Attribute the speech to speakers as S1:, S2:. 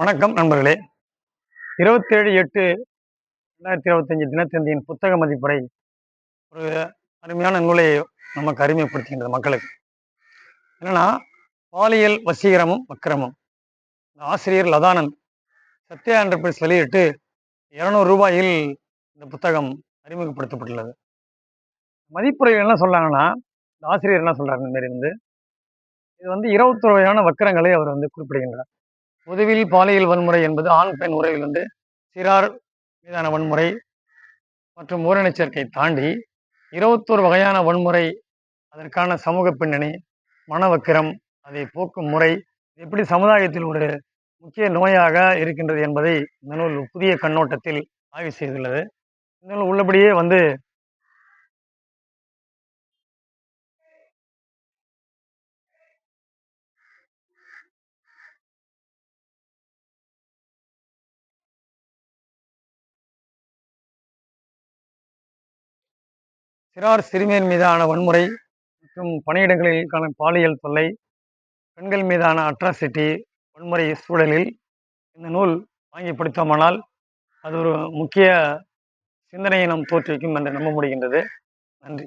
S1: வணக்கம் நண்பர்களே. இருபத்தேழு எட்டு ரெண்டாயிரத்தி இருபத்தஞ்சி தினத்தந்தியின் புத்தக மதிப்புரை ஒரு அருமையான நூலை நமக்கு அறிமுகப்படுத்துகின்றது மக்களுக்கு. என்னன்னா பாலியல் வசீகரமும் வக்கிரமும். இந்த ஆசிரியர் லதானந்த் சத்யா என்டர்பிரைஸ் வெளியிட்டு இரநூறு ரூபாயில் இந்த புத்தகம் அறிமுகப்படுத்தப்பட்டுள்ளது. மதிப்புரையில் என்ன சொல்றாங்கன்னா இந்த ஆசிரியர் என்ன சொல்றாரு இந்த மாரி வந்து? இது வந்து இருபத்தொரு வகையான வக்கிரங்களை அவர் வந்து குறிப்பிடுகின்றார். பொதுவில் பாலியல் வன்முறை என்பது ஆண் பெண் உறவில் வந்து சிறார் மீதான வன்முறை மற்றும் ஓரினச் சேர்க்கை தாண்டி இருபத்தோரு வகையான வன்முறை அதற்கான சமூக பின்னணி மனவக்கிரம் அதை போக்கும் முறை எப்படி சமுதாயத்தில் ஒரு முக்கிய நோயாக இருக்கின்றது என்பதை இந்த நூல் புதிய கண்ணோட்டத்தில் ஆய்வு செய்துள்ளது. இந்த நூல் உள்ளபடியே வந்து சிறார் சிறுமியின் மீதான வன்முறை மற்றும் பணியிடங்களில் பாலியல் தொல்லை பெண்கள் மீதான அட்ராசிட்டி வன்முறை சூழலில் இந்த நூல் வாங்கி படித்தோமானால் அது ஒரு முக்கிய சிந்தனையை நாம் தோற்றுவிக்கும் என்று நம்ப முடிகின்றது. நன்றி.